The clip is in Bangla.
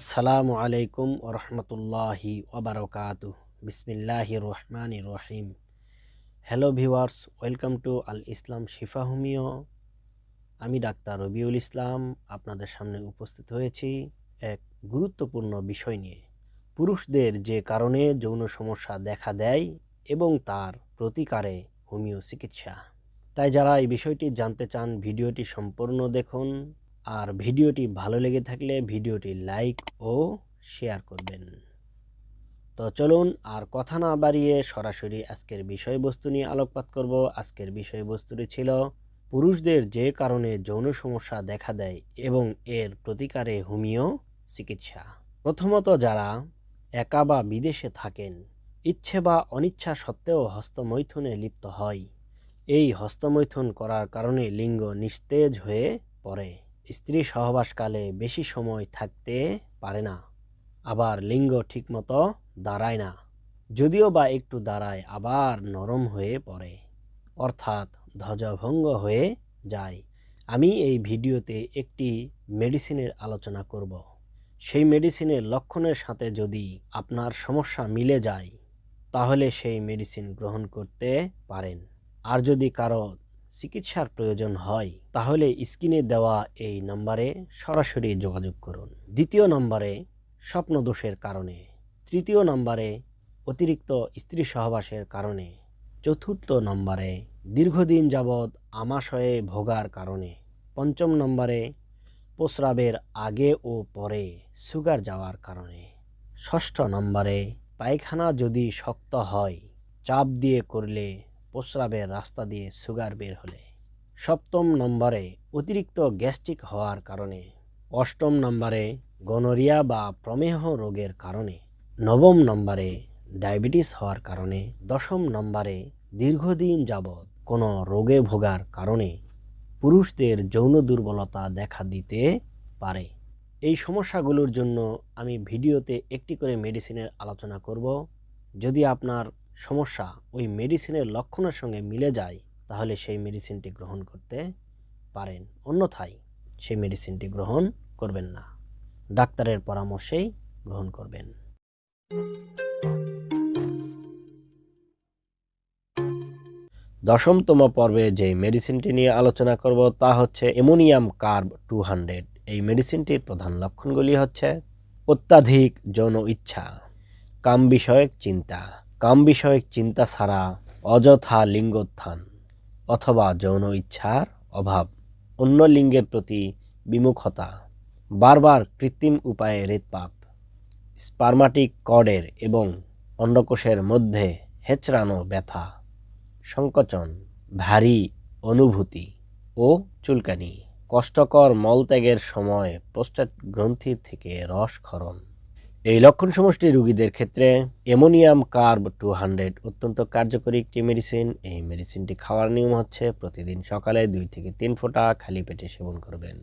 আসসালামু আলাইকুম ওরহমতুল্লাহি ওবরকাত বিসমিল্লাহ রহমান রহিম। Hello viewers welcome to Al Islam Shifa homeo আমি ডাক্তার রবিউল ইসলাম, আপনাদের সামনে উপস্থিত হয়েছি এক গুরুত্বপূর্ণ বিষয় নিয়ে। পুরুষদের যে কারণে যৌন সমস্যা দেখা দেয় এবং তার প্রতিকারে হোমিও চিকিৎসা। তাই যারা এই বিষয়টি জানতে চান, ভিডিওটি সম্পূর্ণ দেখুন। আর ভিডিওটি ভালো লেগে থাকলে ভিডিওটি লাইক ও শেয়ার করবেন। তো চলুন আর কথা না বাড়িয়ে সরাসরি আজকের বিষয়বস্তু নিয়ে আলোকপাত করব। আজকের বিষয়বস্তুটি ছিল পুরুষদের যে কারণে যৌন সমস্যা দেখা দেয় এবং এর প্রতিকারে হোমিও চিকিৎসা। প্রথমত যারা একা বা বিদেশে থাকেন, ইচ্ছে বা অনিচ্ছা সত্ত্বেও হস্তমৈথুনে লিপ্ত হয়। এই হস্তমৈথুন করার কারণে লিঙ্গ নিস্তেজ হয়ে পড়ে। স্ত্রী সহবাসকালে বেশি সময় থাকতে পারে না, আবার লিঙ্গ ঠিকমতো দাঁড়ায় না, যদিও বা একটু দাঁড়ায় আবার নরম হয়ে পড়ে, অর্থাৎ ধ্বজভঙ্গ হয়ে যায়। আমি এই ভিডিওতে একটি মেডিসিনের আলোচনা করব। সেই মেডিসিনের লক্ষণের সাথে যদি আপনার সমস্যা মিলে যায়, তাহলে সেই মেডিসিন গ্রহণ করতে পারেন। আর যদি কারও চিকিৎসার প্রয়োজন হয়, তাহলে স্ক্রিনে দেওয়া এই নম্বরে সরাসরি যোগাযোগ করুন। দ্বিতীয় নম্বরে স্বপ্নদোষের কারণে, তৃতীয় নম্বরে অতিরিক্ত স্ত্রী সহবাসের কারণে, চতুর্থ নম্বরে দীর্ঘদিন যাবৎ আমাশয়ে ভোগার কারণে, পঞ্চম নম্বরে প্রস্রাবের আগে ও পরে সুগার যাওয়ার কারণে, ষষ্ঠ নম্বরে পায়খানা যদি শক্ত হয়, চাপ দিয়ে করলে প্রস্রাবের রাস্তা দিয়ে সুগার বের হলে। সপ্তম নম্বরে অতিরিক্ত গ্যাস্ট্রিক হওয়ার কারণে। অষ্টম নম্বরে গনোরিয়া বা প্রমেহ রোগের কারণে। নবম নম্বরে ডায়াবেটিস হওয়ার কারণে। দশম নম্বরে দীর্ঘদিন যাবৎ কোনো রোগে ভোগার কারণে পুরুষদের যৌন দুর্বলতা দেখা দিতে পারে। এই সমস্যাগুলোর জন্য আমি ভিডিওতে একটি করে মেডিসিনের আলোচনা করব। যদি আপনার সমস্যা ওই মেডিসিনের লক্ষণের সঙ্গে মিলে যায়, তাহলে সেই মেডিসিনটি গ্রহণ করতে পারেন। অন্যথায় সেই মেডিসিনটি গ্রহণ করবেন না। ডাক্তারের পরামর্শেই গ্রহণ করবেন। দশমতম পর্বে যে মেডিসিনটি নিয়ে আলোচনা করব, তা হচ্ছে অ্যামোনিয়াম কার্ব টু হান্ড্রেড। এই মেডিসিনটির প্রধান লক্ষণগুলি হচ্ছে অত্যাধিক যৌন ইচ্ছা, কাম বিষয়ক চিন্তা কাম বিষয়ক চিন্তা ছাড়া অযথা লিঙ্গোত্থান অথবা যৌন ইচ্ছার অভাব, অন্য লিঙ্গের প্রতি বিমুখতা, বারবার কৃত্রিম উপায়ে রেতপাত, স্পার্মাটিক কর্ডের এবং অন্ডকোষের মধ্যে হেঁচড়ানো ব্যথা, সংকোচন, ভারী অনুভূতি ও চুলকানি, কষ্টকর মলত্যাগের সময় প্রোস্টেট গ্রন্থি থেকে রসক্ষরণ এই লক্ষণ সমষ্টি রোগীদের ক্ষেত্রে অ্যামোনিয়াম কার্ব টু হান্ড্রেড অত্যন্ত কার্যকরী একটি মেডিসিন। এই মেডিসিনটি খাওয়ার নিয়ম হচ্ছে প্রতিদিন সকালে দুই থেকে তিন ফোঁটা খালি পেটে সেবন করবেন।